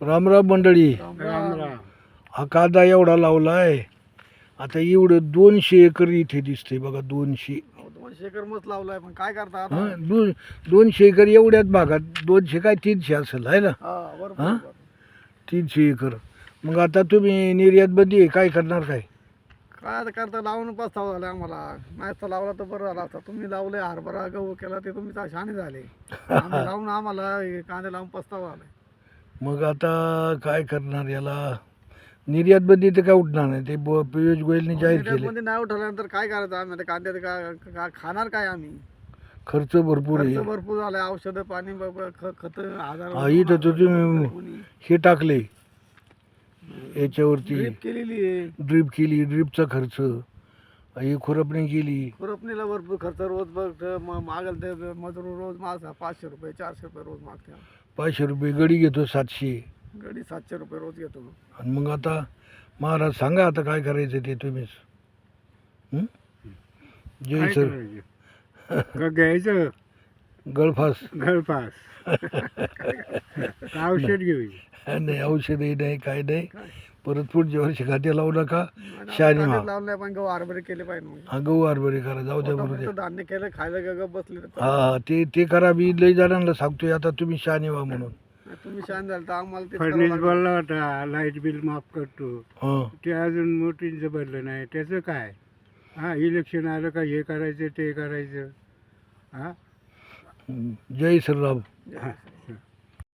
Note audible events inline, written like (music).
रामराम मंडळी. राम राम हा कांदा एवढा लावलाय. आता एवढं दोनशे एकर इथे दिसते बघा दोनशे. दोनशे एकर मस्त लावलाय पण काय करता आता? हं, दोन दोनशे एकर एवढ्याच भागात दोनशे काय तीनशे असेल आहे ना? हा बरोबर हा? बरोबर. तीनशे एकर. मग आता तुम्ही निर्यात बंदी आहे काय करणार काय? काय आता करता लावून पस्तावा झाला आम्हाला. नाही तर लावला तर बरं झाला असता तुम्ही लावले हरभरा गहू केला ते तुम्ही तर शहाणे झाले. आम्ही (laughs) लावून आम्हाला हे कांदे लावून पस्तावा आलाय मग आता काय करणार याला? निर्यात बंदी तर काय उठणार नाही. ते ब- पियुष गोयलने जाहीर केले मध्ये नाही उठवल्यानंतर काय करायचं आम्ही? आता कांद्यात का का- खाणार काय आम्ही? खर्च भरपूर आहे. खर्च भरपूर झालाय. औषधं पाणी ब- ब- ख- खत आजार इथं तर तुम्ही हे टाकले याच्यावरती ड्रीप केलेली आहे. ड्रीप केली. ड्रीपचा खर्च. ही खुरपणी केली. खुरपणीला भरपूर खर्च रोज बघ मागल ते मजूर रोज मागता पाचशे रुपये चारशे रुपये रोज मागते पाचशे रुपये गडी घेतो सातशे. गडी सातशे रुपये रोज घेतो आणि मग आता महाराज सांगा आता काय करायचं ते तुम्हीच. हं? जय सर. का घ्यायचं? गळफास. घरपास (laughs) औषध घेऊन? नाही औषधही नाही काय नाही. परत पुढच्या वर्षी खाते लावू नका. शहाणी व्हा. लावून नाही पण गहू हरभरे केले पाहिजे मग. हा गहू हरभरे करा जाऊ द्या बरोबर धान्य केलं खायला गग बसले तर हा हा ते ते करा मी लई जणांना सांगतोय आता तुम्ही शहाणे व्हा म्हणून. नाही, तुम्ही शांत झालं तर आम्हाला ते फडणीस बोलला होता लाइट बिल माफ करतो. हां. ते अजून मोठींचं भरलं नाही त्याचं काय? हा इलेक्शन आलं का हे करायचं ते करायचं. हा? जय श्रीराम. करावं.